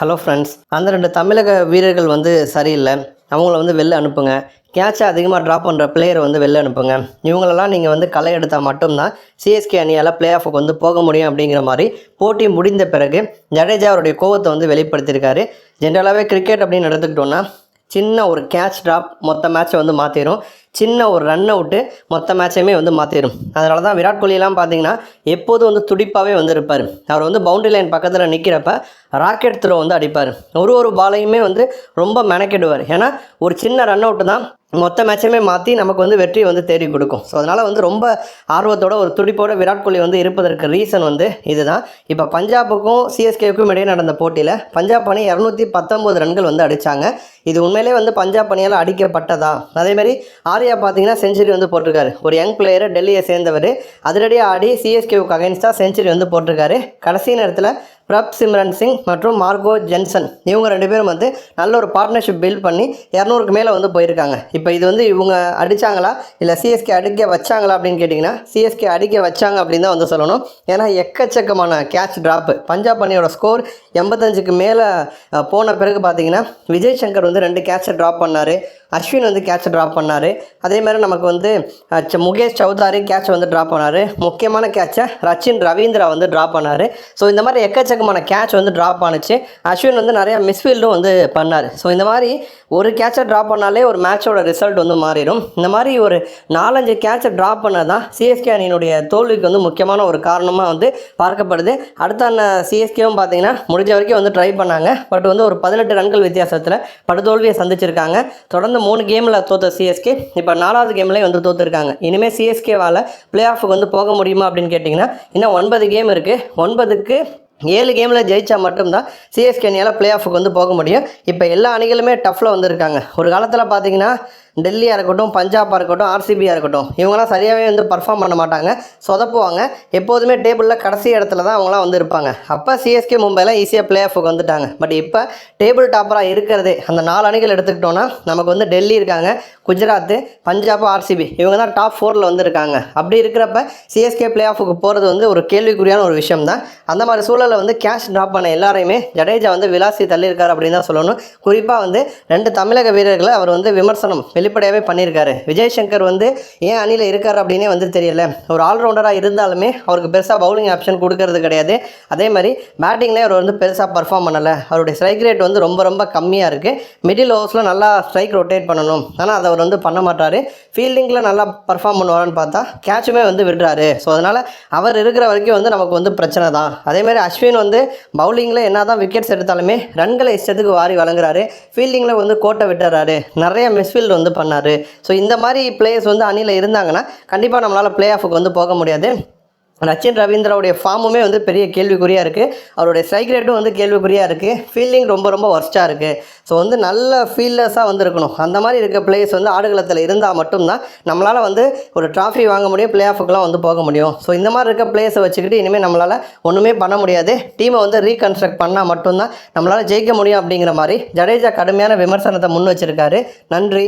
Hello friends அந்த ரெண்டு தமிழக வீரர்கள் வந்து சரியில்லை. அவங்கள வந்து வெளில அனுப்புங்க. கேட்சை அதிகமாக ட்ராப் பண்ணுற பிளேயரை வந்து வெளில அனுப்புங்க. இவங்களெல்லாம் நீங்கள் வந்து களை எடுத்தால் மட்டும்தான் சிஎஸ்கே அணியால் பிளே ஆஃபுக்கு வந்து போக முடியும் அப்படிங்கிற மாதிரி போட்டி முடிந்த பிறகு ஜடேஜா அவருடைய கோவத்தை வந்து வெளிப்படுத்தியிருக்காரு. ஜென்ரலாகவே கிரிக்கெட் அப்படின்னு எடுத்துக்கிட்டோன்னா சின்ன ஒரு கேட்ச் ட்ராப் மொத்த மேட்சை வந்து மாற்றிடும் சின்ன ஒரு ரன் அவுட்டு மொத்த மேட்சையுமே வந்து மாற்றிடும் அதனால தான் விராட் கோலிலாம் பார்த்தீங்கன்னா எப்போதும் வந்து துடிப்பாகவே வந்து இருப்பார். அவர் வந்து பவுண்டரி லைன் பக்கத்தில் நிற்கிறப்ப ராக்கெட் த்ரோ வந்து அடிப்பார். ஒரு ஒரு பாலையுமே வந்து ரொம்ப மெனக்கெடுவார். ஏன்னா ஒரு சின்ன ரன் அவுட்டு தான் மொத்த மேட்சையுமே மாற்றி நமக்கு வந்து வெற்றி வந்து தேடி கொடுக்கும். ஸோ அதனால் வந்து ரொம்ப ஆர்வத்தோட ஒரு துடிப்போட விராட் கோலி வந்து இருப்பதற்கு ரீசன் வந்து இதுதான். இப்போ பஞ்சாபுக்கும் சிஎஸ்கேவுக்கும் இடையே நடந்த போட்டியில் பஞ்சாப் அணி இரநூத்தி பத்தொம்போது ரன்கள் வந்து அடித்தாங்க இது உண்மையிலே வந்து பஞ்சாப் அணியால் அடிக்கப்பட்டதா? அதேமாதிரி ஆர்யா பார்த்தீங்கன்னா செஞ்சுரி வந்து போட்டிருக்காரு. ஒரு யங் பிளேயர் டெல்லியை சேர்ந்தவர். அதிரடியாக ஆடி சிஎஸ்கேவுக்கு அகைன்ஸ்டாக செஞ்சுரி வந்து போட்டிருக்காரு. கடைசி நேரத்தில் பிரப் சிம்ரன் சிங் மற்றும் மார்கோ ஜென்சன். இவங்க ரெண்டு பேரும் வந்து நல்ல ஒரு பார்ட்னர்ஷிப் பில்ட் பண்ணி இரநூறுக்கு மேலே வந்து போயிருக்காங்க. இப்போ இது வந்து இவங்க அடித்தாங்களா இல்லை சிஎஸ்கே அடிக்க வச்சாங்களா அப்படின்னு கேட்டிங்கன்னா சிஎஸ்கே அடிக்க வச்சாங்க அப்படின்னு தான் வந்து சொல்லணும். ஏன்னா எக்கச்சக்கமான கேட்ச் ட்ராப்பு பஞ்சாப் அணியோட ஸ்கோர் எண்பத்தஞ்சுக்கு மேலே போன பிறகு பார்த்தீங்கன்னா விஜய் சங்கர் வந்து ரெண்டு கேட்சை ட்ராப் பண்ணார். அஸ்வின் வந்து கேட்சை ட்ராப் பண்ணார். அதே மாதிரி நமக்கு வந்து ச- முகேஷ் சௌதாரி கேட்ச் வந்து ட்ராப் பண்ணார். முக்கியமான கேட்சை ரச்சின் ரவீந்திரா வந்து ட்ராப் பண்ணார். ஸோ இந்த மாதிரி எக்கச்சக்க எக்கச்சக்கமான கேட்ச் வந்து ட்ராப் ஆனுச்சு. அஸ்வின் வந்து நிறையா மிஸ்ஃபீல்டும் வந்து பண்ணார். ஸோ இந்த மாதிரி ஒரு கேட்சை ட்ராப் பண்ணாலே ஒரு மேட்சோட ரிசல்ட் வந்து மாறிடும். இந்த மாதிரி ஒரு நாலஞ்சு கேட்சை ட்ராப் பண்ணது தான் சிஎஸ்கே அணியினுடைய தோல்விக்கு வந்து முக்கியமான ஒரு காரணமாக வந்து பார்க்கப்படுது. அடுத்த சிஎஸ்கேவும் பார்த்தீங்கன்னா முடிஞ்ச வரைக்கும் வந்து ட்ரை பண்ணாங்க. பட் வந்து ஒரு பதினெட்டு ரன்கள் வித்தியாசத்தில் படுதோல்வியை சந்திச்சிருக்காங்க. தொடர்ந்து மூணு கேமில் தோத்த சிஎஸ்கே இப்போ நாலாவது கேம்லேயும் வந்து தோற்றுருக்காங்க இனிமேல் சிஎஸ்கேவால் பிளே ஆஃபுக்கு வந்து போக முடியுமா அப்படின்னு கேட்டிங்கன்னா இன்னும் ஒன்பது கேம் இருக்குது ஒன்பதுக்கு ஏழு கேமில் ஜெயித்தா மட்டும்தான் சிஎஸ்கே அணியால் பிளே ஆஃபுக்கு வந்து போக முடியும். இப்போ எல்லா அணிகளுமே டஃப்பில் வந்திருக்காங்க. ஒரு காலத்தில் பார்த்தீங்கன்னா டெல்லியாக இருக்கட்டும் பஞ்சாபாக இருக்கட்டும் ஆர்சிபியாக இருக்கட்டும் இவங்களாம் சரியாகவே வந்து பர்ஃபார்ம் பண்ண மாட்டாங்க. சொதப்புவாங்க. எப்போதுமே டேபிளில் கடைசி இடத்துல தான் அவங்களாம் வந்து இருப்பாங்க. அப்போ சிஎஸ்கே மும்பையில் ஈஸியாக பிளே ஆஃபுக்கு வந்துட்டாங்க. பட் இப்போ டேபிள் டாப்பராக இருக்கிறதே அந்த நாலு அணிகள் எடுத்துக்கிட்டோன்னா நமக்கு வந்து டெல்லி இருக்காங்க குஜராத் பஞ்சாப் ஆர்சிபி இவங்க தான் டாப் ஃபோரில் வந்து இருக்காங்க. அப்படி இருக்கிறப்ப சிஎஸ்கே பிளே ஆஃபுக்கு போகிறது வந்து ஒரு கேள்விக்குறியான ஒரு விஷயம் தான். அந்த மாதிரி சூழலில் வந்து கேஷ் ட்ராப் பண்ண எல்லாரையுமே ஜடேஜா வந்து விலாசி தள்ளியிருக்காரு அப்படின்னு தான் சொல்லணும். குறிப்பாக வந்து ரெண்டு தமிழக வீரர்களை அவர் வந்து விமர்சனம் வெளிப்படையாகவே பண்ணியிருக்காரு. விஜய் சங்கர் வந்து ஏன் அணியில் இருக்கார் அப்படின்னே வந்து தெரியல. ஒரு ஆல்ரவுண்டராக இருந்தாலுமே அவருக்கு பெருசாக பவுலிங் ஆப்ஷன் கொடுக்கறது கிடையாது. அதே மாதிரி பேட்டிங்லேயே அவர் வந்து பெருசாக பர்ஃபார்ம் பண்ணலை. அவருடைய ஸ்ட்ரைக் ரேட் வந்து ரொம்ப ரொம்ப கம்மியாக இருக்குது மிடில் ஓவர்ஸில் நல்லா ஸ்ட்ரைக் ரொட்டேட் பண்ணணும். ஆனால் அதை அவர் வந்து பண்ண மாட்டார். ஃபீல்டிங்கில் நல்லா பர்ஃபார்ம் பண்ணுவாருன்னு பார்த்தா கேட்சுமே வந்து விடுறாரு. ஸோ அதனால் அவர் இருக்கிற வரைக்கும் வந்து நமக்கு வந்து பிரச்சனை தான். அதேமாதிரி அஸ்வின் வந்து பவுலிங்கில் என்ன தான் விக்கெட்ஸ் எடுத்தாலுமே ரன்களை இஷ்டத்துக்கு வாரி வழங்குறாரு. ஃபீல்டிங்கில் வந்து கோட்டை விட்டுறாரு. நிறைய மிஸ்ஃபீல்டு வந்து பண்ணார். ஸோ இந்த மாதிரி பிளேயர்ஸ் வந்து அணியில் இருந்தாங்கன்னா கண்டிப்பாக நம்மளால் பிளே ஆஃபுக்கு வந்து போக முடியாது. ரச்சின் ரவீந்திராவுடைய ஃபார்முமே வந்து பெரிய கேள்விக்குறியாக இருக்குது அவருடைய ஸ்ட்ரைக் ரேட்டும் வந்து கேள்விக்குறியாக இருக்குது ஃபீல்டிங் ரொம்ப ரொம்ப ஒர்ஸ்ட்டாக இருக்குது ஸோ வந்து நல்ல ஃபீல்டர்ஸாக வந்து இருக்கணும் அந்த மாதிரி இருக்க பிளேயர்ஸ் வந்து ஆடுகளத்தில் இருந்தால் மட்டும்தான் நம்மளால் வந்து ஒரு ட்ராஃபி வாங்க முடியும் பிளே ஆஃபுக்கெலாம் வந்து போக முடியும். ஸோ இந்த மாதிரி இருக்க பிளேயர்ஸை வச்சுக்கிட்டு இனிமேல் நம்மளால் ஒன்றுமே பண்ண முடியாது. டீமை வந்து ரீகன்ஸ்ட்ரக்ட் பண்ணால் மட்டும்தான் நம்மளால் ஜெயிக்க முடியும் அப்படிங்கிற மாதிரி ஜடேஜா கடுமையான விமர்சனத்தை முன் வச்சுருக்காரு. நன்றி.